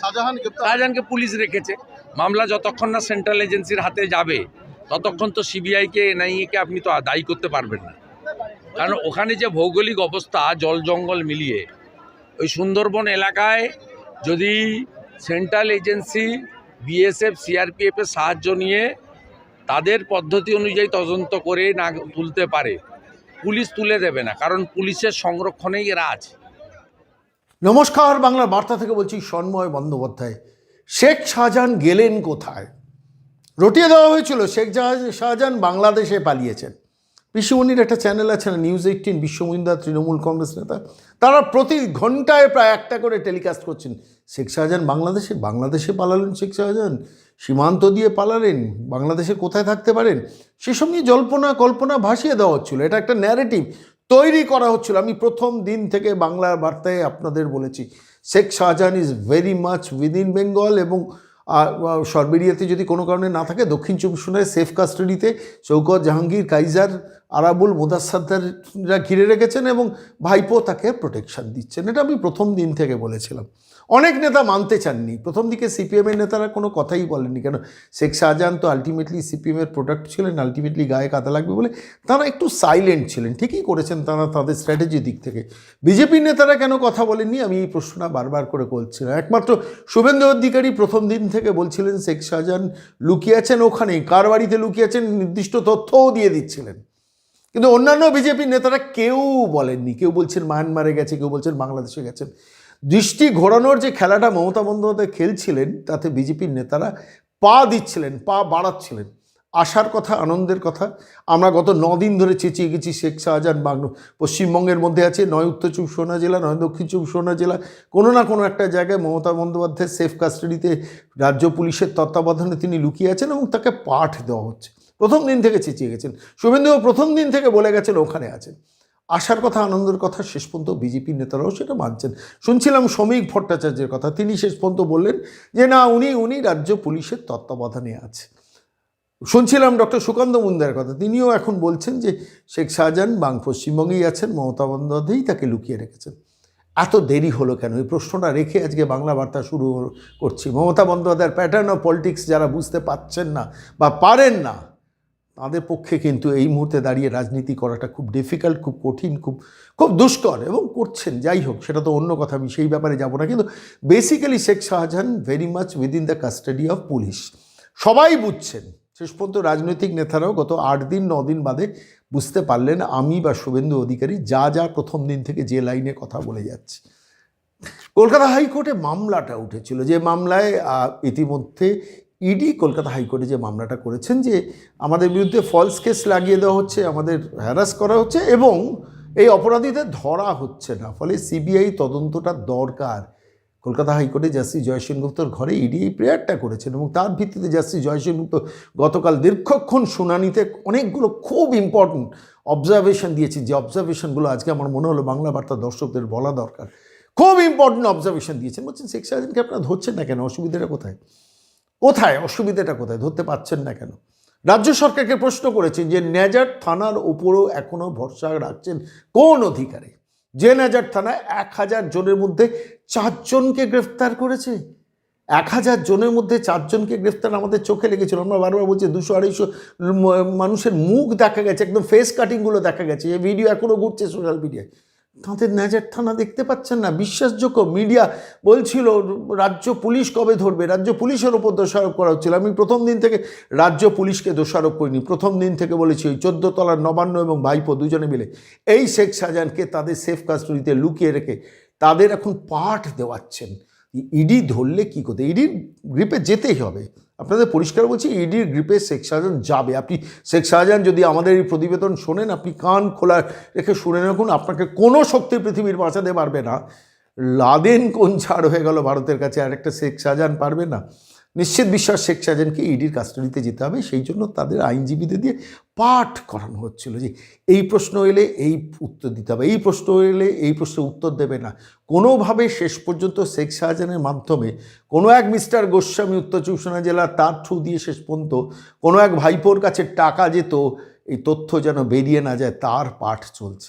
শাহজাহানকে পুলিশ রেখেছে। মামলা যতক্ষণ না সেন্ট্রাল এজেন্সির হাতে যাবে, ততক্ষণ তো সিবিআইকে, এনআইএকে আপনি তো দায়ী করতে পারবেন না। কারণ ওখানে যে ভৌগোলিক অবস্থা, জল জঙ্গল মিলিয়ে, ওই সুন্দরবন এলাকায় যদি সেন্ট্রাল এজেন্সি, বিএসএফ সিআরপিএফের সাহায্য নিয়ে তাদের পদ্ধতি অনুযায়ী তদন্ত করে না তুলতে পারে, পুলিশ তুলে দেবে না। কারণ পুলিশের সংরক্ষণেই এরা আছে। নমস্কার, বাংলার বার্তা থেকে বলছি সন্ময় বন্দ্যোপাধ্যায়। শেখ শাহজাহান গেলেন কোথায়? রটিয়ে দেওয়া হয়েছিল, শেখ শাহজাহান বাংলাদেশে পালিয়েছেন। পিসিমণির একটা চ্যানেল আছে না নিউজ এইটিন বিশ্বমহিন্দা তৃণমূল কংগ্রেস নেতা। তারা প্রতি ঘন্টায় প্রায় একটা করে টেলিকাস্ট করছেন, শেখ শাহজাহান বাংলাদেশে বাংলাদেশে পালালেন শেখ শাহজাহান? সীমান্ত দিয়ে পালালেন? বাংলাদেশে কোথায় থাকতে পারেন? সেসব নিয়ে জল্পনা কল্পনা ভাসিয়ে দেওয়া হচ্ছিল। এটা একটা ন্যারেটিভ তৈরি করা হচ্ছিল। আমি প্রথম দিন থেকে বাংলার বার্তায় আপনাদের বলেছি, Sheikh Shahjahan is very much within Bengal এবং সরবেরিয়াতে যদি কোনো কারণে না থাকে, দক্ষিণ চব্বিশ পরগনায় সেফ কাস্টাডিতে চৌকত জাহাঙ্গীর, কাইজার, আরাবুল মোদাসাদ্দাররা ঘিরে রেখেছেন এবং ভাইপো তাকে প্রোটেকশান দিচ্ছেন। এটা আমি প্রথম দিন থেকে বলেছিলাম। অনেক নেতা মানতে চাননি। প্রথম দিকে সিপিএমের নেতারা কোনো কথাই বলেননি কেন? শেখ শাহজাহান তো আলটিমেটলি সিপিএমের প্রোডাক্ট ছিলেন আলটিমেটলি গায়ে কাদা লাগবে বলে তারা একটু সাইলেন্ট ছিলেন, ঠিকই করেছেন তারা তাদের স্ট্র্যাটেজি দিক থেকে। বিজেপির নেতারা কেন কথা বলেননি? আমি এই প্রশ্নটা বারবার করে বলছিলাম। একমাত্র শুভেন্দু অধিকারী প্রথম দিন থেকে বলছিলেন শেখ শাহজাহান লুকিয়ে আছেন ওখানেই কার বাড়িতে লুকিয়েছেন নির্দিষ্ট তথ্যও দিয়ে দিচ্ছিলেন। কিন্তু অন্যান্য বিজেপির নেতারা কেউ বলেননি। কেউ বলছেন মায়ানমারে গেছে, কেউ বলছেন বাংলাদেশে গেছেন। দৃষ্টি ঘোরানোর যে খেলাটা মমতা বন্দ্যোপাধ্যায় খেলছিলেন, তাতে বিজেপির নেতারা পা দিচ্ছিলেন, পা বাড়াচ্ছিলেন। আশার কথা, আনন্দের কথা। আমরা গত দিন ধরে চেঁচিয়ে গেছি শেখ শাহজাহান বাংলা। পশ্চিমবঙ্গের মধ্যে আছে নয় উত্তর চব্বিশ জেলা, নয় দক্ষিণ চব্বিশ জেলা। কোনো না কোনো একটা জায়গায় মমতা বন্দ্যোপাধ্যায় সেফ কাস্টাডিতে রাজ্য পুলিশের তত্ত্বাবধানে তিনি লুকিয়ে আছেন এবং তাকে পাঠ দেওয়া হচ্ছে। প্রথম দিন থেকে চেঁচিয়ে গেছেন। শুভেন্দুবাবু প্রথম দিন থেকে বলে গেছেন ওখানে আছেন। আশার কথা, আনন্দের কথা শেষ পর্যন্ত বিজেপির নেতারাও সেটা মানছেন। শুনছিলাম শ্রমিক ভট্টাচার্যের কথা, তিনি শেষ পর্যন্ত বললেন যে, না, উনি উনি রাজ্য পুলিশের তত্ত্বাবধানে আছে। শুনছিলাম ডক্টর সুকান্ত মুন্দার কথা, তিনিও এখন বলছেন যে, শেখ শাহজাহান বাং পশ্চিমবঙ্গেই আছেন, মমতা বন্দ্যোপাধ্যায়ই তাকে লুকিয়ে রেখেছেন। এত দেরি হলো কেন? এই প্রশ্নটা রেখে আজকে বাংলা বার্তা শুরু করছি। মমতা বন্দ্যোপাধ্যায়ের প্যাটার্ন অফ পলিটিক্স যারা বুঝতে পারছেন না বা পারেন না তাদের পক্ষে কিন্তু এই মুহূর্তে দাঁড়িয়ে রাজনীতি করাটা খুব ডিফিকাল্ট খুব কঠিন, খুব খুব দুষ্কর এবং করছেন, যাই হোক, সেটা তো অন্য কথা, আমি সেই ব্যাপারে যাব না। কিন্তু basically Sheikh Shahjahan very much within the custody of police সবাই বুঝছেন, শেষ পর্যন্ত রাজনৈতিক নেতারাও গত আট দিন, ন দিন বাদে বুঝতে পারলেন, আমি বা শুভেন্দু অধিকারী যা যা প্রথম দিন থেকে যে লাইনে কথা বলে যাচ্ছি। কলকাতা হাইকোর্টে মামলাটা উঠেছিল, যে মামলায় ইতিমধ্যে ইডি, কলকাতা হাইকোর্টে যে মামলাটা করেছেন যে আমাদের বিরুদ্ধে ফলস কেস লাগিয়ে দেওয়া হচ্ছে, আমাদের হ্যারাস করা হচ্ছে এবং এই অপরাধীদের ধরা হচ্ছে না। ফলে সিবিআই তদন্তটা দরকার। কলকাতা হাইকোর্টে জাস্টিস জয় সেনগুপ্তর ঘরে ইডি এই প্রেয়ারটা করেছেন এবং তার ভিত্তিতে জাস্টিস জয় সেনগুপ্ত গতকাল দীর্ঘক্ষণ শুনানিতে অনেকগুলো খুব ইম্পর্ট্যান্ট অবজারভেশন দিয়েছেন। যে অবজারভেশনগুলো আজকে আমার মনে হলো বাংলা বার্তা দর্শকদের বলা দরকার। খুব ইম্পর্টেন্ট অবজারভেশন দিয়েছেন। বলছেন, শেখ শাহজাহানকে আপনারা ধরছেন না কেন? অসুবিধাটা কোথায়? কোথায়? অসুবিধাটা কোথায়? ধরতে পারছেন না কেন? রাজ্য সরকারকে প্রশ্ন করেছেন যে নেজার থানার ওপরও এখনও ভরসা রাখছেন কোন অধিকারে? যে নেজার থানায় এক হাজার জনের মধ্যে চারজনকে গ্রেফতার করেছে। এক হাজার জনের মধ্যে চারজনকে গ্রেফতার আমাদের চোখে লেগেছিল। আমরা বারবার বলছি দুশো, আড়াইশো মানুষের মুখ দেখা গেছে, একদম ফেস কাটিংগুলো দেখা গেছে। এই ভিডিও এখনও ঘুরছে সোশ্যাল মিডিয়ায় তাদের ন্যাজার থানা দেখতে পাচ্ছেন না। বিশ্বাসযোগ্য মিডিয়া বলছিল, রাজ্য পুলিশ কবে ধরবে? রাজ্য পুলিশের ওপর দোষারোপ করা হচ্ছিল। আমি প্রথম দিন থেকে রাজ্য পুলিশকে দোষারোপ করিনি। প্রথম দিন থেকে বলেছি, ওই তলার নবান্ন এবং ভাইপো দুজনে মিলে এই শেখ শাহজাহানকে তাদের সেফ কাস্টডিতে লুকিয়ে রেখে তাদের এখন পাঠ দেওয়াচ্ছেন। ইডি ধরলে কী করতে? ইডির গ্রিপে যেতেই হবে। আপনাদের পরিষ্কার বলছি ইডির গ্রিপে শেখ শাহজাহান যাবে। আপনি শেখ শাহজাহান যদি আমাদের এই প্রতিবেদন শোনেন, আপনি কান খোলা রেখে শুনে রাখুন, আপনাকে কোনো শক্তি পৃথিবীর বাঁচাতে পারবে না। লাদেন কোন ছাড় হয়ে গেল ভারতের কাছে আর একটা শেখ শাহজাহান পারবে না। নিশ্চিত বিশ্বাস শেখ শাহজাহানকে ইডির কাস্টাডিতে যেতে হবে, সেই জন্য তাদের আইনজীবীদের দিয়ে পাঠ করানো হচ্ছিল যে এই প্রশ্ন এলে এই উত্তর দিতে হবে, এই প্রশ্ন এলে এই প্রশ্নের উত্তর দেবে না। কোনোভাবে শেষ পর্যন্ত শেখ শাহজাহানের মাধ্যমে কোনো এক মিস্টার গোস্বামী উত্তর পরগনা জেলা তার থ্রু দিয়ে শেষ পর্যন্ত কোনো এক ভাইপোর কাছে টাকা যেত, এই তথ্য যেন বেরিয়ে না যায়, তার পাঠ চলছে।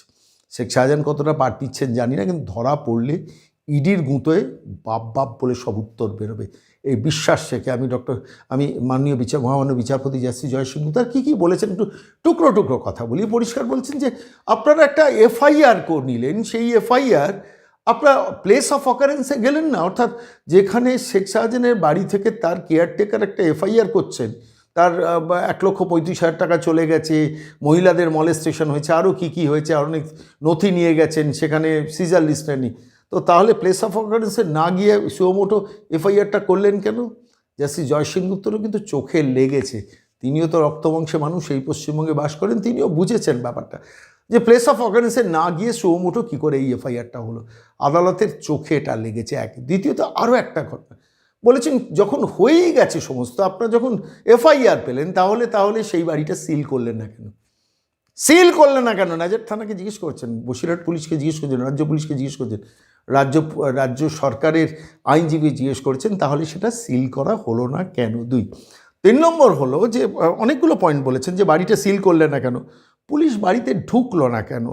শেখ শাহজাহান কতটা পাঠ নিচ্ছেন জানি না, কিন্তু ধরা পড়লে ইডির গুঁতোয় বাপ বাপ বলে সব উত্তর বেরোবে। এই বিশ্বাস রেখে আমি ডক্টর, আমি মাননীয় বিচার মহামান্য বিচারপতি জাস্টি জয়সিংহ তার কী কী বলেছেন একটু টুকরো টুকরো কথা বলি। পরিষ্কার বলছেন যে আপনারা একটা এফআইআর করে নিলেন, সেই এফআইআর আপনার প্লেস অফ অকারেন্সে গেলেন না, অর্থাৎ যেখানে শেখ শাহজাহানের বাড়ি থেকে তার কেয়ারটেকার একটা এফআইআর করছেন, তার এক লক্ষ পঁয়ত্রিশ হাজার টাকা চলে গেছে, মহিলাদের মলেস্টেশন হয়েছে আরও কী কী হয়েছে, অনেক নথি নিয়ে গেছেন, সেখানে সিজার লিস্ট নেয়নি তো তাহলে প্লেস অফ অকারেন্সে না গিয়ে সুমোটো এফআইআরটা করলেন কেন? জাস্টিস জয়সিংগুপ্তরও কিন্তু চোখে লেগেছে। তিনিও তো রক্তবংশে মানুষ, এই পশ্চিমবঙ্গে বাস করেন, তিনিও বুঝেছেন ব্যাপারটা। যে প্লেস অফ অকারেন্সে না গিয়ে সুমোটো কী করে এই এফআইআরটা হলো? আদালতের চোখে এটা লেগেছে এক। দ্বিতীয়ত আরও একটা ঘটনা। বলেছেন, যখন হয়েই গেছে সমস্ত, আপনারা যখন এফআইআর পেলেন, তাহলে তাহলে সেই বাড়িটা সিল করলেন না কেন? সিল করলেন না কেন? নাজার থানাকে জিজ্ঞেস করছেন, বসিরহাট পুলিশকে জিজ্ঞেস করছেন, রাজ্য পুলিশকে জিজ্ঞেস করছেন। রাজ্য রাজ্য সরকারের আইনজীবী জিজ্ঞেস করেছেন, তাহলে সেটা সিল করা হলো না কেন? দুই। তিন নম্বর হলো যে, অনেকগুলো পয়েন্ট বলেছেন যে, বাড়িটা সিল করলে না কেন? পুলিশ বাড়িতে ঢুকলো না কেন?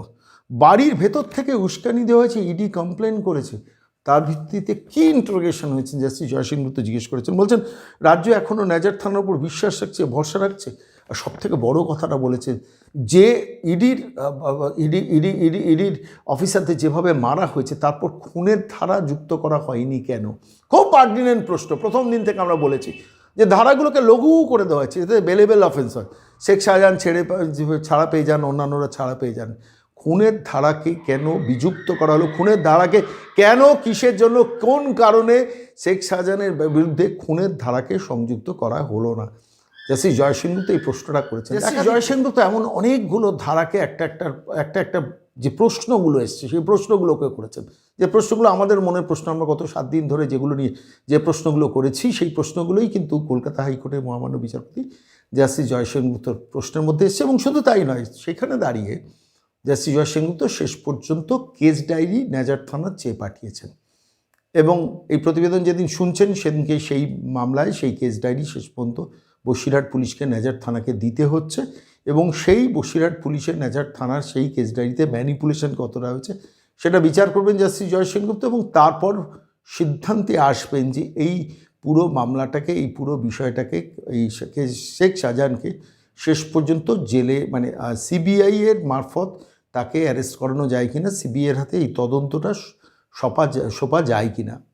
বাড়ির ভেতর থেকে উস্কানি দেওয়া হয়েছে ইডি কমপ্লেন করেছে। তার ভিত্তিতে কী ইন্টারোগেশন হয়েছে? জাস্টিস জয়সিং গুপ্ত জিজ্ঞেস করেছেন। বলছেন, রাজ্য এখনও ন্যাজার থানার উপর বিশ্বাস রাখছে, ভরসা রাখছে? সব থেকে বড় কথাটা বলেছেন যে ইডির ইডি ইডি ইডি, ইডির অফিসারদের যেভাবে মারা হয়েছে, তারপর খুনের ধারা যুক্ত করা হয়নি কেন? খুব পার্টিনেন্ট প্রশ্ন। প্রথম দিন থেকে আমরা বলেছি যে ধারাগুলোকে লঘু করে দেওয়া হয়েছে, এতে বেলেবেল অফেন্স হয়। শেখ শাহজাহান ছেড়ে ছাড়া পেয়ে যান, অন্যান্যরা ছাড়া পেয়ে যান। খুনের ধারাকে কেন বিযুক্ত করা হলো? খুনের ধারাকে কেন, কিসের জন্য, কোন কারণে শেখ শাহজাহানের বিরুদ্ধে খুনের ধারাকে সংযুক্ত করা হলো না? জাসি জয়সিংহ তো এই প্রশ্নটা করেছেন। জয়সিংহ তো এমন অনেকগুলো ধারাকে একটা একটা একটা একটা যে প্রশ্নগুলো এসছে সেই প্রশ্নগুলোকে করেছেন। যে প্রশ্নগুলো আমাদের মনের প্রশ্ন আমরা গত সাত দিন ধরে যেগুলো নিয়ে যে প্রশ্নগুলো করেছি সেই প্রশ্নগুলোই কিন্তু কলকাতা হাইকোর্টের মহামান্য বিচারপতি জাস্টিস জয়সেনগুপ্তর প্রশ্নের মধ্যে এসছে এবং শুধু তাই নয় সেখানে দাঁড়িয়ে জাস্টিস জয়সেনগুপ্ত শেষ পর্যন্ত কেস ডায়েরি নেজার থানার চেয়ে পাঠিয়েছেন। এবং এই প্রতিবেদন যেদিন শুনছেন সেদিনকে সেই মামলায় সেই কেস ডায়েরি শেষ পর্যন্ত বসিরহাট পুলিশকে নেজার থানাকে দিতে হচ্ছে এবং সেই বসিরহাট পুলিশের নেজার থানার সেই কেস ডায়েরিতে ম্যানিপুলেশন কতটা হয়েছে সেটা বিচার করবেন জাস্টিস জয় সেনগুপ্ত এবং তারপর সিদ্ধান্তে আসবেন যে এই পুরো মামলাটাকে, এই পুরো বিষয়টাকে, এই শেখ- শাহজাহানকে শেষ পর্যন্ত জেলে মানে সিবিআইয়ের মারফত তাকে অ্যারেস্ট করানো যায় কিনা সিবিআইয়ের হাতে এই তদন্তটা সপা সোপা যায় কিনা।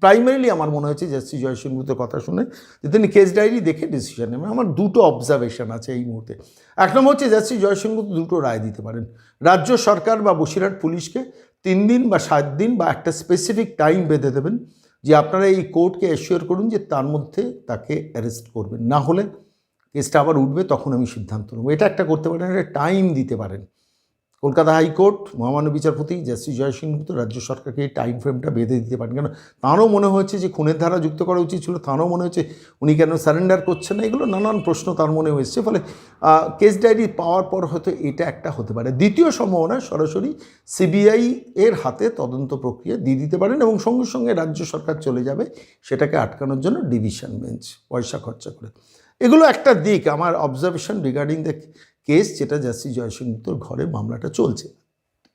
প্রাইমারিলি আমার মনে হচ্ছে জাস্টিস জয়সিংহুতের কথা শুনে যে তিনি কেস ডায়েরি দেখে ডিসিশন নেবেন। আমার দুটো অবজারভেশন আছে এই মুহূর্তে। এক নম্বর হচ্ছে জাস্টিস জয়সিংহুত দুটো রায় দিতে পারেন। রাজ্য সরকার বা বসিরহাট পুলিশকে তিন দিন বা সাত দিন বা একটা স্পেসিফিক টাইম বেঁধে দেবেন যে আপনারা এই কোর্টকে অ্যাসিওর করুন যে তার মধ্যে তাকে অ্যারেস্ট করবেন। না হলে কেসটা আবার উঠবে, তখন আমি সিদ্ধান্ত নেব। এটা একটা করতে পারেন, একটা টাইম দিতে পারেন। কলকাতা হাইকোর্ট, মহামান্য বিচারপতি জাস্টিস জয়সিংহ তো রাজ্য সরকারকে এই টাইম ফ্রেমটা বেঁধে দিতে পারেন। কেন? তাঁরও মনে হয়েছে যে খুনের ধারা যুক্ত করা উচিত ছিল, তাঁরও মনে হয়েছে উনি কেন সারেন্ডার করছেন না, এগুলো নানান প্রশ্ন তার মনে হয়েছে ফলে কেস ডায়েরি পাওয়ার পর হয়তো এটা একটা হতে পারে। দ্বিতীয় সম্ভাবনা, সরাসরি সিবিআই এর হাতে তদন্ত প্রক্রিয়া দিয়ে দিতে পারেন এবং সঙ্গে সঙ্গে রাজ্য সরকার চলে যাবে সেটাকে আটকানোর জন্য ডিভিশন বেঞ্চ পয়সা খরচা করে। এগুলো একটা দিক, আমার অবজারভেশন রিগার্ডিং দ্য কেস যেটা জাস্টিস জয়সিংহর ঘরে মামলাটা চলছে।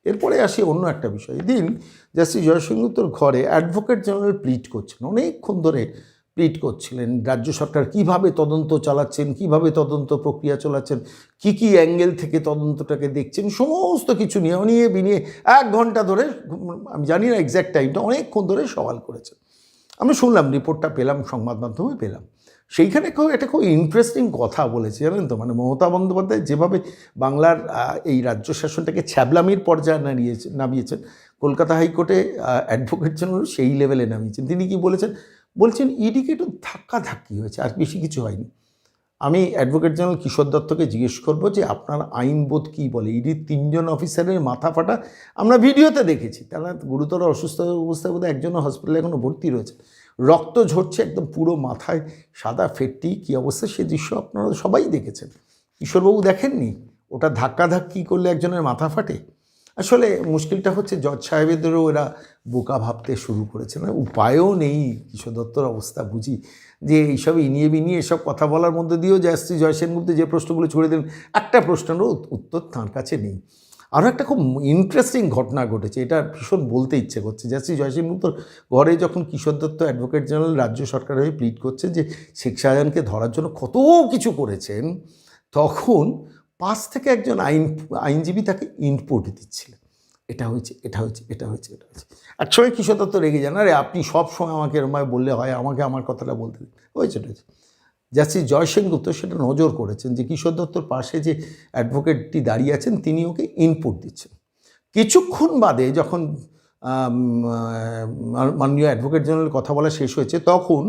এরপরে আসি অন্য একটা বিষয়। এদিন জাস্টিস জয়সিংহর ঘরে অ্যাডভোকেট জেনারেল প্লিট করছেন। অনেকক্ষণ ধরে প্লিট করছিলেন, রাজ্য সরকার কীভাবে তদন্ত চালাচ্ছেন, কীভাবে তদন্ত প্রক্রিয়া চালাচ্ছেন, কি কি অ্যাঙ্গেল থেকে তদন্তটাকে দেখছেন, সমস্ত কিছু নিয়ে নিয়ে বিনিয়ে এক ঘণ্টা ধরে, আমি জানি না এক্স্যাক্ট টাইমটা, অনেকক্ষণ ধরে সওয়াল করেছেন। আমি শুনলাম, রিপোর্টটা পেলাম, সংবাদ মাধ্যমে পেলাম। সেইখানে খুব একটা খুব ইন্টারেস্টিং কথা বলেছে, জানেন তো? মানে মমতা বন্দ্যোপাধ্যায় যেভাবে বাংলার এই রাজ্য শাসনটাকে ছ্যাবলামির পর্যায়ে নামিয়েছে নামিয়েছেন, কলকাতা হাইকোর্টে অ্যাডভোকেট জেনারেল সেই লেভেলে নামিয়েছেন। তিনি কি বলেছেন? বলছেন ইডিকে একটু ধাক্কা ধাক্কি হয়েছে, আর বেশি কিছু হয়নি। আমি অ্যাডভোকেট জেনারেল কিশোর দত্তকে জিজ্ঞেস করব যে, আপনার আইনবোধ কী বলে? ইডির তিনজন অফিসারের মাথা ফাটা আমরা ভিডিওতে দেখেছি। তারা গুরুতর অসুস্থ অবস্থায় বোধহয় একজনও হসপিটালে এখনও ভর্তি রয়েছে। রক্ত ঝরছে একদম পুরো মাথায় সাদা ফেটটি কী অবস্থা? সে দৃশ্য আপনারা সবাই দেখেছেন। কিশোরবাবু দেখেননি? ওটা ধাক্কা ধাক্কি করলে একজনের মাথা ফাটে? আসলে মুশকিলটা হচ্ছে জজ সাহেবেদেরও এরা বোকা ভাবতে শুরু করেছে। না উপায়ও নেই কিশোর দত্তর অবস্থা বুঝি। যে এইসব ইনিয়ে বিনিয়ে এসব কথা বলার মধ্যে দিয়েও জাস্তি জয়সেনগুপ্ত যে প্রশ্নগুলো ছড়ে দিলেন, একটা প্রশ্নেরও উত- উত্তর তাঁর কাছে নেই। আরও একটা খুব ইন্টারেস্টিং ঘটনা ঘটেছে, এটা ভীষণ বলতে ইচ্ছে করছে। শ্রী জয়সিং জয়সিংহ ঘরে যখন কিশোর দত্ত অ্যাডভোকেট জেনারেল রাজ্য সরকারের হয়ে প্লিট করছে যে শেখ শাহজাহানকে ধরার জন্য কত কিছু করেছেন, তখন পাশ থেকে একজন আইন, আইনজীবী তাকে ইনপুট দিচ্ছিলেন। এটা হয়েছে এটা হয়েছে এটা হয়েছে এটা হয়েছে। একসময় কিশোর দত্ত রেগে যান, আরে, আপনি সব সময় আমাকে এরমভাবে বললে হয়, আমাকে আমার কথাটা বলতে হয়েছে হয়েছে। জাস্টিস জয় সেনগুপ্ত সেটা নজর করেছেন যে কিশোর দত্তর পাশে যে অ্যাডভোকেটটি দাঁড়িয়ে আছেন, তিনি ওকে ইনপুট দিচ্ছেন। কিছুক্ষণ বাদে যখন মাননীয় অ্যাডভোকেট জেনারেল কথা বলা শেষ হয়েছে, তখন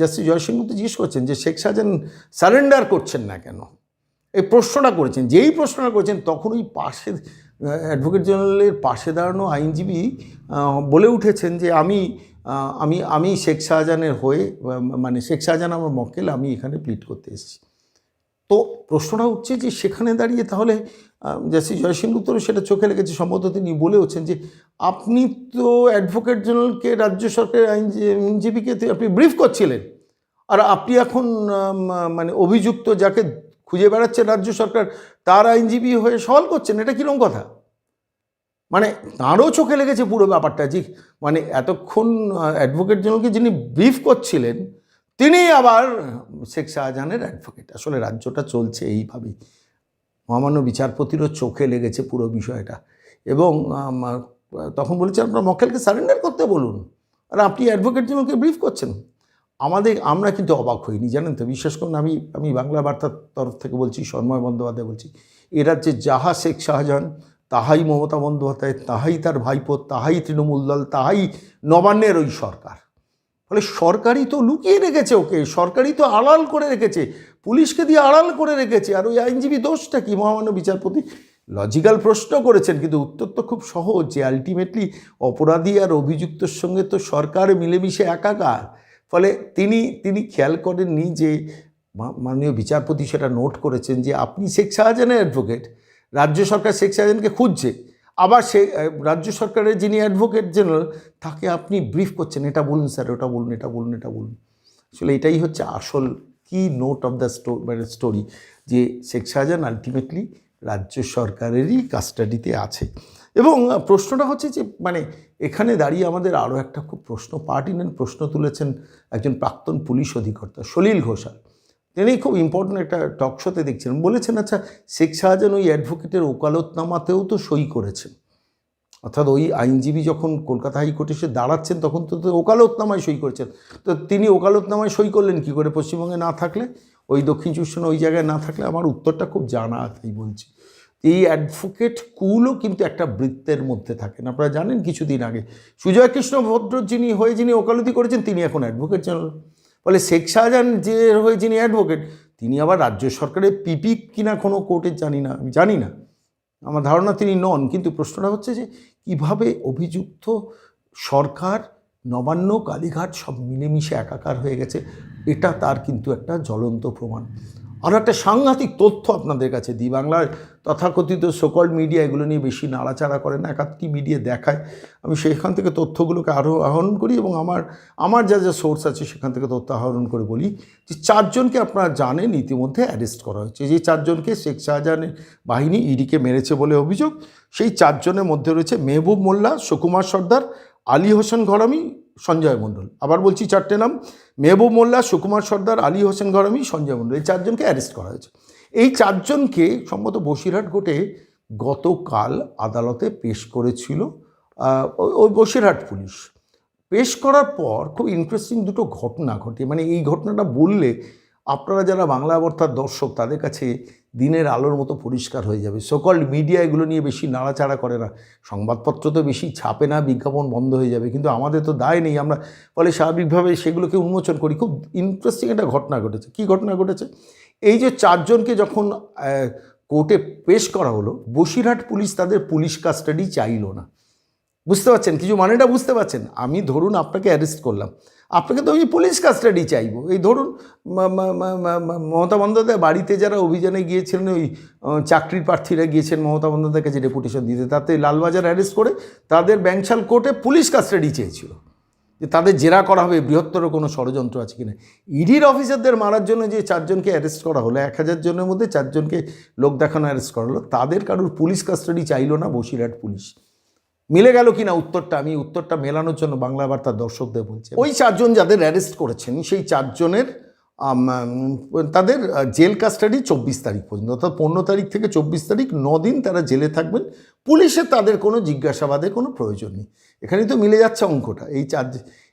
জাস্টিস জয় সেনগুপ্ত জিজ্ঞেস করছেন যে শেখ শাহজাহান সারেন্ডার করছেন না কেন? এই প্রশ্নটা করেছেন, যেই প্রশ্নটা করেছেন, তখন ওই পাশে অ্যাডভোকেট জেনারেলের পাশে দাঁড়ানো আইনজীবী বলে উঠেছেন যে আমি আমি আমি শেখ শাহজাহানের হয়ে মানে শেখ শাহজাহান আমার মক্কেল, আমি এখানে প্লিট করতে এসেছি। তো প্রশ্নটা হচ্ছে যে সেখানে দাঁড়িয়ে তাহলে জাসি জয়সিংগুপ্তর সেটা চোখে লেগেছে, সম্ভবত তিনি বলেওছেন যে আপনি তো অ্যাডভোকেট জেনারেলকে রাজ্য সরকারের আইনজী- আইনজীবীকে আপনি ব্রিফ করছিলেন। আর আপনি এখন মানে অভিযুক্ত যাকে খুঁজে বেড়াচ্ছে রাজ্য সরকার, তার আইনজীবী হয়ে সওয়াল করছেন, এটা কীরকম কথা? মানে তাঁরও চোখে লেগেছে পুরো ব্যাপারটা যে মানে এতক্ষণ অ্যাডভোকেট জেনারেলকে যিনি ব্রিফ করছিলেন, তিনি আবার শেখ শাহজাহানের অ্যাডভোকেট আসলে রাজ্যটা চলছে এইভাবেই। মহামান্য বিচারপতিরও চোখে লেগেছে পুরো বিষয়টা। এবং তখন বলেছে, আপনার মক্কেলকে সারেন্ডার করতে বলুন। আর আপনি অ্যাডভোকেট জেনারেলকে ব্রিফ করছেন। আমাদের, আমরা কিন্তু অবাক হইনি, জানেন তো। বিশ্বাস করুন আমি আমি বাংলা বার্তার তরফ থেকে বলছি, সন্ময় বন্দ্যোপাধ্যায় বলছি, এ রাজ্যে যাহা শেখ শাহজাহান তাহাই মমতা বন্দ্যোপাধ্যায়, তাহাই তার ভাইপো, তাহাই তৃণমূল দল, তাহাই নবান্নের ওই সরকার। ফলে সরকারই তো লুকিয়ে রেখেছে ওকে, সরকারই তো আড়াল করে রেখেছে, পুলিশকে দিয়ে আড়াল করে রেখেছে, আর ওই আইনজীবী দোষটা কি? মহামান্য বিচারপতি লজিক্যাল প্রশ্ন করেছেন, কিন্তু উত্তর তো খুব সহজ যে আলটিমেটলি অপরাধী আর অভিযুক্তর সঙ্গে তো সরকার মিলেমিশে একাকার। ফলে তিনি তিনি খেয়াল করেননি যে মাননীয় বিচারপতি সেটা নোট করেছেন যে আপনি শেখ শাহজাহানের অ্যাডভোকেট রাজ্য সরকার শেখ শাহজাহানকে খুঁজছে। আবার সে রাজ্য সরকারের যিনি অ্যাডভোকেট জেনারেল তাকে আপনি ব্রিফ করছেন, এটা বলুন স্যার ওটা বলুন, এটা বলুন এটা বলুন। আসলে এটাই হচ্ছে আসল কি নোট অফ দ্য স্টো মানে স্টোরি যে শেখ শাহজাহান আলটিমেটলি রাজ্য সরকারেরই কাস্টাডিতে আছে। এবং প্রশ্নটা হচ্ছে যে মানে এখানে দাঁড়িয়ে আমাদের আরও একটা খুব প্রশ্ন পার্টিনেন্ট প্রশ্ন তুলেছেন একজন প্রাক্তন পুলিশ অধিকর্তা, সলিল ঘোষাল। তিনি খুব ইম্পর্ট্যান্ট একটা টক শোতে দেখছেন বলেছেন আচ্ছা শেখ শাহজাহান ওই অ্যাডভোকেটের ওকালতনামাতেও তো সই করেছেন। অর্থাৎ ওই আইনজীবী যখন কলকাতা হাইকোর্টে এসে দাঁড়াচ্ছেন, তখন তো ওকালতনামায় সই করেছেন। তো তিনি ওকালতনামায় সই করলেন কি করে? পশ্চিমবঙ্গে না থাকলে, ওই দক্ষিণ চব্বিশ ওই জায়গায় না থাকলে আমার উত্তরটা খুব জানা তাই বলছি। এই অ্যাডভোকেট কুলও কিন্তু একটা বৃত্তের মধ্যে থাকেন। আপনারা জানেন কিছুদিন আগে সুজয় কৃষ্ণ ভদ্র যিনি হয়ে যিনি ওকালতি করেছেন, তিনি এখন অ্যাডভোকেট জেনারেল ফলে শেখ শাহজাহান যে হয়ে যিনি অ্যাডভোকেট তিনি আবার রাজ্য সরকারের পিপি কিনা কোনো কোর্টের জানি না, আমি জানি না। আমার ধারণা তিনি নন, কিন্তু প্রশ্নটা হচ্ছে যে কীভাবে অভিযুক্ত সরকার, নবান্ন, কালীঘাট সব মিলেমিশে একাকার হয়ে গেছে, এটা তার কিন্তু একটা জ্বলন্ত প্রমাণ। আরও একটা সাংঘাতিক তথ্য আপনাদের কাছে দিই। বাংলার তথাকথিত সকল মিডিয়া এগুলো নিয়ে বেশি নাড়াচাড়া করে না একাত্তি মিডিয়া দেখায়। আমি সেখান থেকে তথ্যগুলোকে আরও আহরণ করি এবং আমার আমার যা যা সোর্স আছে সেখান থেকে তথ্য আহরণ করে বলি যে চারজনকে আপনারা জানেন ইতিমধ্যে অ্যারেস্ট করা হয়েছে। যে চারজনকে শেখ শাহজাহানের বাহিনী ইডিকে মেরেছে বলে অভিযোগ, সেই চারজনের মধ্যে রয়েছে মেহবুব মোল্লা, সুকুমার সর্দার, আলী হোসেন ঘরামি সঞ্জয় মণ্ডল। আবার বলছি চারটে নাম, মেহবুব মোল্লা, সুকুমার সর্দার, আলী হোসেন ঘরামি, সঞ্জয় মণ্ডল। এই চারজনকে অ্যারেস্ট করা হয়েছে। এই চারজনকে সম্ভবত বসিরহাট কোর্টে গতকাল আদালতে পেশ করেছিল ওই- বসিরহাট পুলিশ। পেশ করার পর খুব ইন্টারেস্টিং দুটো ঘটনা ঘটে। মানে এই ঘটনাটা বললে আপনারা যারা বাংলা বার্তার দর্শক, তাদের কাছে দিনের আলোর মতো পরিষ্কার হয়ে যাবে। সকল মিডিয়া এগুলো নিয়ে বেশি নাড়াচাড়া করে না। সংবাদপত্র তো বেশি ছাপে না, বিজ্ঞাপন বন্ধ হয়ে যাবে। কিন্তু আমাদের তো দায় নেই। আমরা ফলে স্বাভাবিকভাবে সেগুলোকে উন্মোচন করি। খুব ইন্টারেস্টিং একটা ঘটনা ঘটেছে। কী ঘটনা ঘটেছে? এই যে চারজনকে যখন কোর্টে পেশ করা হলো, বসিরহাট পুলিশ তাদের পুলিশ কাস্টাডি চাইলো না। বুঝতে পারছেন? কিছু মানেটা বুঝতে পারছেন? আমি ধরুন আপনাকে অ্যারেস্ট করলাম। আপনাকে তো আমি পুলিশ কাস্টাডি চাইব। এই ধরুন মমতা বন্দ্যোপাধ্যায় বাড়িতে যারা অভিযানে গিয়েছিলেন, ওই চাকরির প্রার্থীরা গিয়েছেন মমতা বন্দ্যোপাধ্যায়ের কাছে ডেপুটেশন দিতে। তাতে লালবাজার অ্যারেস্ট করে তাদের ব্যাংশাল কোর্টে পুলিশ কাস্টাডি চেয়েছিল। যে তাদের জেরা করা হবে, বৃহত্তর কোনো ষড়যন্ত্র আছে কিনা। ইডির অফিসারদের মারার জন্য যে চারজনকে অ্যারেস্ট করা হলো, এক হাজার জনের মধ্যে চারজনকে লোক দেখানো অ্যারেস্ট করা হলো, তাদের কারোর পুলিশ কাস্টাডি চাইলো না বসিরহাট পুলিশ। মিলে গেল কিনা উত্তরটা? আমি উত্তরটা মেলানোর জন্য বাংলা বার্তার দর্শকদের বলছি। ওই চারজন যাদের অ্যারেস্ট করেছেন, সেই চারজনের তাদের জেল কাস্টাডি চব্বিশ তারিখ পর্যন্ত, অর্থাৎ পনেরো তারিখ থেকে চব্বিশ তারিখ দিন তারা জেলে থাকবেন। পুলিশের তাদের কোনো জিজ্ঞাসাবাদের কোনো প্রয়োজন নেই। এখানেই তো মিলে যাচ্ছে অঙ্কটা। এই চার,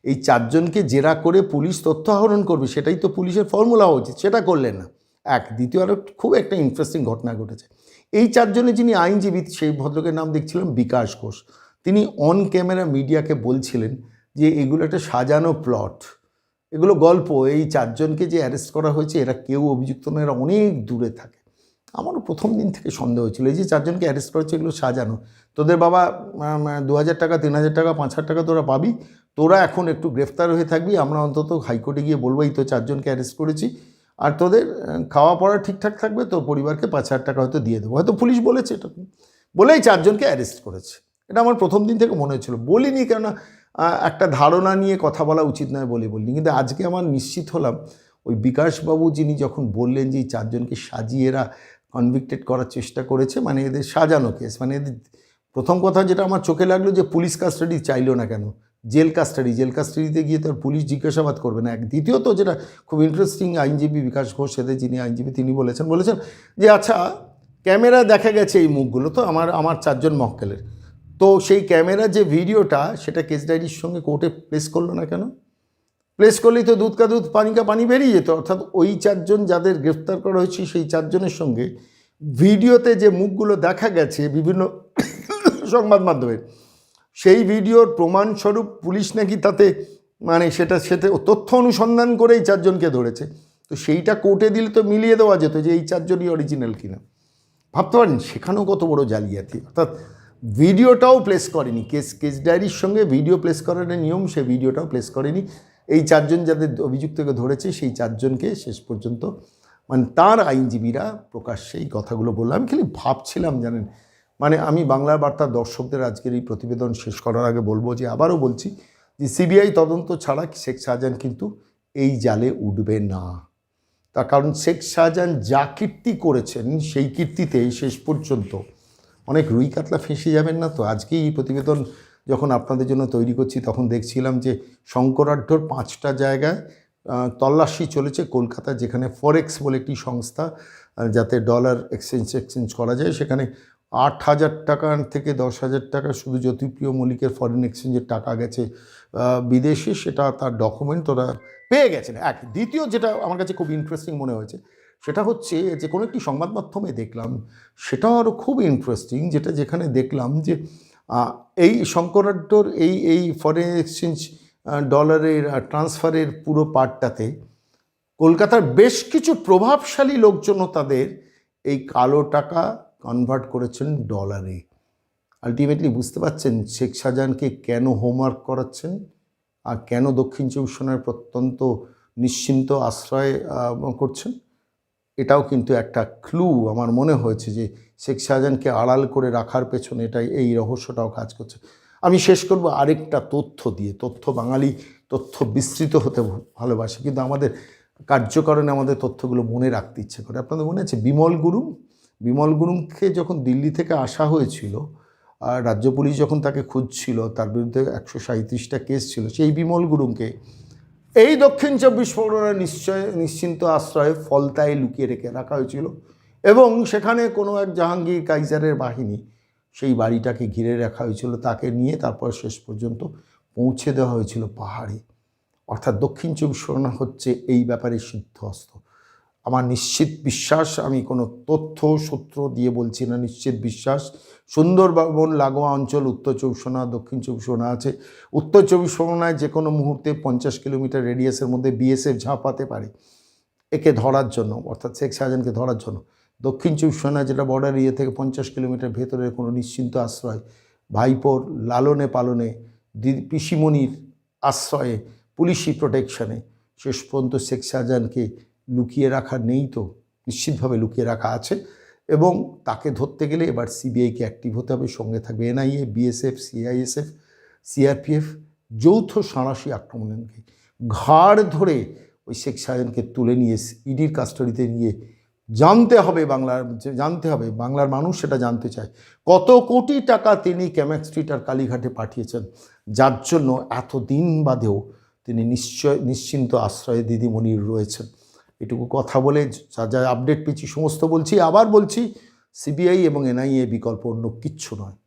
এই চারজনকে জেরা করে পুলিশ তথ্য আহরণ করবে, সেটাই তো পুলিশের ফর্মুলা উচিত সেটা করলেন না। এক, দ্বিতীয় আরও খুব একটা ইন্টারেস্টিং ঘটনা ঘটেছে। এই চারজনে যিনি আইনজীবী, সেই ভদ্রকের নাম দেখছিলাম বিকাশ ঘোষ। তিনি অন ক্যামেরা মিডিয়াকে বলছিলেন যে এগুলো একটা সাজানো প্লট এগুলো গল্প, এই চারজনকে যে অ্যারেস্ট করা হয়েছে, এরা কেউ অভিযুক্ত না এরা অনেক দূরে থাকে। আমারও প্রথম দিন থেকে সন্দেহ হয়েছিল, এই যে চারজনকে অ্যারেস্ট করা হচ্ছে এগুলো সাজানো। তোদের বাবা দু হাজার টাকা, তিন হাজার টাকা, পাঁচ হাজার টাকা তোরা পাবি। তোরা এখন একটু গ্রেফতার হয়ে থাকবি, আমরা অন্তত হাইকোর্টে গিয়ে বলব এই তো চারজনকে অ্যারেস্ট করেছি। আর তোদের খাওয়া পড়া ঠিকঠাক থাকবে, তোর পরিবারকে পাঁচ হাজার টাকা হয়তো দিয়ে দেবো। হয়তো পুলিশ বলেছে এটা। বলেই চারজনকে অ্যারেস্ট করেছে। এটা আমার প্রথম দিন থেকে মনে হচ্ছিল। বলিনি কেননা একটা ধারণা নিয়ে কথা বলা উচিত নয় বলে বলিনি। কিন্তু আজকে আমার নিশ্চিত হলাম, ওই বিকাশবাবু যিনি যখন বললেন যে এই চারজনকে সাজিয়ে এরা কনভিক্টেড করার চেষ্টা করেছে মানে এদের সাজানো কেস মানে এদের প্রথম কথা যেটা আমার চোখে লাগল যে পুলিশ কাস্টাডি চাইলো না কেন? জেল কাস্টাডি জেল কাস্টাডিতে গিয়ে তো আর পুলিশ জিজ্ঞাসাবাদ করবে না। এক দ্বিতীয়ত যেটা খুব ইন্টারেস্টিং আইনজীবী বিকাশ ঘোষ এদের যিনি আইনজীবী, তিনি বলেছেন বলেছেন যে আচ্ছা ক্যামেরা দেখা গেছে এই মুখগুলো, তো আমার আমার চারজন মক্কেলের। তো সেই ক্যামেরা যে ভিডিওটা, সেটা কেস ডায়েরির সঙ্গে কোর্টে প্লেস করল না কেন? প্লেস করলেই তো দুধ কা দুধ, পানি কা পানি বেরিয়ে যেত। অর্থাৎ ওই চারজন যাদের গ্রেফতার করা হয়েছে, সেই চারজনের সঙ্গে ভিডিওতে যে মুখগুলো দেখা গেছে বিভিন্ন সংবাদ মাধ্যমে, সেই ভিডিওর প্রমাণস্বরূপ পুলিশ নাকি তাতে মানে সেটা সেটা তথ্য অনুসন্ধান করেই চারজনকে ধরেছে। তো সেইটা কোর্টে দিলে তো মিলিয়ে দেওয়া যেত যে এই চারজনই অরিজিনাল কিনা। ভাবতে পারেন, সেখানেও কত বড় জালিয়াতি। অর্থাৎ ভিডিওটাও প্লেস করেনি। কেস কেস ডায়েরির সঙ্গে ভিডিও প্লেস করার নিয়ম, সে ভিডিওটাও প্লেস করেনি। এই চারজন যাদের অভিযুক্তকে ধরেছে, সেই চারজনকে শেষ পর্যন্ত মানে তার আইনজীবীরা প্রকাশ্যে এই কথাগুলো বলল। আমি খালি ভাবছিলাম, জানেন মানে আমি বাংলার বার্তার দর্শকদের আজকের এই প্রতিবেদন শেষ করার আগে বলব যে, আবারও বলছি যে, সিবিআই তদন্ত ছাড়া শেখ শাহজাহান কিন্তু এই জালে উঠবে না। তার কারণ শেখ শাহজাহান যা কীর্তি করেছেন, সেই কীর্তিতে শেষ পর্যন্ত অনেক রুই কাতলা ফেঁসে যাবেন না তো? আজকেই এই প্রতিবেদন যখন আপনাদের জন্য তৈরি করছি, তখন দেখছিলাম যে শঙ্করাঢ্যর পাঁচটা জায়গায় তল্লাশি চলেছে কলকাতা, যেখানে ফরেক্স বলে একটি সংস্থা যাতে ডলার এক্সচেঞ্জ এক্সচেঞ্জ করা যায়। সেখানে আট হাজার টাকা থেকে দশ হাজার টাকা শুধু জ্যোতিপ্রিয় মল্লিকের ফরেন এক্সচেঞ্জের টাকা গেছে বিদেশে। সেটা তার ডকুমেন্ট ওরা পেয়ে গেছেন। এক, দ্বিতীয় যেটা আমার কাছে খুব ইন্টারেস্টিং মনে হয়েছে সেটা হচ্ছে যে কোনো একটি সংবাদ মাধ্যমে দেখলাম সেটাও আরও খুব ইন্টারেস্টিং যেটা যেখানে দেখলাম যে এই শঙ্করাড্ডর এই এই ফরেন এক্সচেঞ্জ ডলারের ট্রান্সফারের পুরো পার্টটাতে কলকাতার বেশ কিছু প্রভাবশালী লোকজনও তাদের এই কালো টাকা কনভার্ট করেছেন ডলারে আলটিমেটলি বুঝতে পারছেন শেখ শাহজাহানকে কেন হোমওয়ার্ক করাচ্ছেন আর কেন দক্ষিণ চব্বিশ প্রত্যন্ত নিশ্চিন্ত আশ্রয় করছেন। এটাও কিন্তু একটা ক্লু আমার মনে হয়েছে যে শেখ শাহজাহানকে আড়াল করে রাখার পেছনে এটাই, এই রহস্যটাও কাজ করছে। আমি শেষ করব আরেকটা তথ্য দিয়ে, তথ্য বাঙালি, তথ্য বিস্তৃত হতে ভালোবাসে, কিন্তু আমাদের কার্যকরণে আমাদের তথ্যগুলো মনে রাখতে ইচ্ছে করে। আপনাদের মনে আছে বিমল গুরুং? বিমল গুরুমকে যখন দিল্লি থেকে আসা হয়েছিল, আর রাজ্য পুলিশ যখন তাকে খুঁজছিল, তার বিরুদ্ধে একশো সাঁত্রিশটা কেস ছিল, সেই বিমল গুরুংকে এই দক্ষিণ চব্বিশ পরগনার নিশ্চয়, নিশ্চিন্ত আশ্রয়ে ফলতায় লুকিয়ে রেখে রাখা হয়েছিল এবং সেখানে কোনো এক জাহাঙ্গীর কাইজারের বাহিনী সেই বাড়িটাকে ঘিরে রাখা হয়েছিল। তাকে নিয়ে তারপর শেষ পর্যন্ত পৌঁছে দেওয়া হয়েছিল পাহাড়ে। অর্থাৎ দক্ষিণ চব্বিশ পরগনা হচ্ছে এই ব্যাপারে সিদ্ধ সিদ্ধহস্ত। আমার নিশ্চিত বিশ্বাস, আমি কোনো তথ্য, সূত্র দিয়ে বলছি না, নিশ্চিত বিশ্বাস। সুন্দরবন, লাগোয়া অঞ্চল, উত্তর চব্বিশ দক্ষিণ চব্বিশ আছে। উত্তর চব্বিশ পরগনায় যে কোনো মুহূর্তে পঞ্চাশ কিলোমিটার রেডিয়াসের মধ্যে বিএসএফ ঝাঁপাতে পারে। একে ধরার জন্য, অর্থাৎ শেখ শাহজাহানকে ধরার জন্য। দক্ষিণ চব্বিশ পরগনা যেটা বর্ডার ইয়ে থেকে পঞ্চাশ কিলোমিটার ভেতরের কোনো নিশ্চিন্ত আশ্রয়। ভাইপোর লালনে পালনে পিসিমণির আশ্রয়ে, পুলিশি প্রোটেকশনে শেষ পর্যন্ত শেখ শাহজাহানকে লুকিয়ে রাখা নেই তো, নিশ্চিতভাবে লুকিয়ে রাখা আছে এবং তাকে ধরতে গেলে এবার সিবিআইকে অ্যাক্টিভ হতে হবে, সঙ্গে থাকবে এনআইএ বিএসএফ সিআইএসএফ সিআরপিএফ যৌথ সাঁড়াশি আক্রমণকে ঘাড় ধরে ওই শেখ শাহজাহানকে তুলে নিয়ে ইডির কাস্টাডিতে নিয়ে জানতে হবে বাংলার, জানতে হবে, বাংলার মানুষ সেটা জানতে চায়। কত কোটি টাকা তিনি ক্যামেক স্ট্রিট আর কালীঘাটে পাঠিয়েছেন, যার জন্য এত দিন বাদেও তিনি নিশ্চয়, নিশ্চিন্ত আশ্রয়ে দিদিমণির রয়েছেন। এটুকু কথা বলে যা যা আপডেট পেয়েছি, সমস্ত বলছি। আবার বলছি সিবিআই এবং এনআইএ বিকল্প অন্য কিচ্ছু নয়।